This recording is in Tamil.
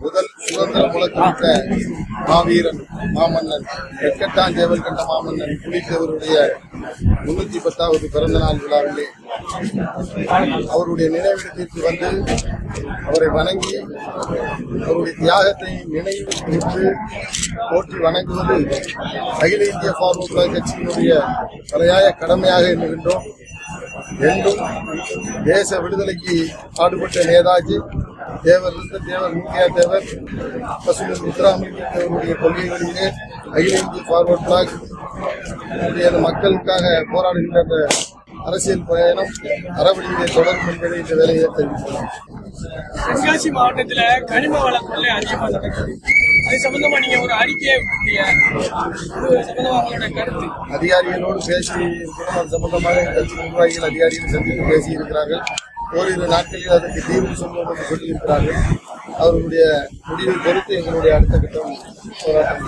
முதல் சுதந்திர முழக்கமிட்ட மாவீரன் மாமன்னன் வெட்கட்டான் கண்ட மாமன்னன் புலித்தேவருடைய முன்னூத்தி பத்தாவது பிறந்த நாள் விழாவிலே அவருடைய நினைவிடத்திற்கு வந்து அவரை வணங்கி அவருடைய தியாகத்தை நினைவு குறித்து போற்றி வணங்குவது அகில இந்திய ஃபார்வர்ட் கட்சியினுடைய தலையாய கடமையாக எண்ணுகின்றோம் என்றும் தேச விடுதலைக்கு பாடுபட்ட நேதாஜி தேவர் இருந்த தேவர் முக்கிய தேவர் பசுமன் முத்துராமலிங்க தேவருடைய கொள்கைகளிலே அகில இந்திய ஃபார்வர்ட் பிளாக் மக்களுக்காக போராடுகின்ற அந்த அரசியல் பயணம் அறவழியிலே தொடரும் என்பதை இந்த வேலையை தெரிவிக்கிறோம். தென்காசி மாவட்டத்துல கனிம வள கொள்ளை அதிகமா நடக்குது. அது சம்பந்தமா நீங்க ஒரு அறிக்கையை விட்டீங்க இது சம்பந்தமா உங்களோட கருத்து? அதிகாரிகளோடு பேசி. அது சம்பந்தமாக கட்சி நிர்வாகிகள் அதிகாரிகள் சந்தித்து பேசி இருக்கிறார்கள் ஓரிரு நாட்களில் அதற்கு தீர்வு சொல்வோம் என்று சொல்லியிருக்கிறார்கள். அவர்களுடைய முடிவை பொறுத்து எங்களுடைய அடுத்த கட்டம் போராட்டம்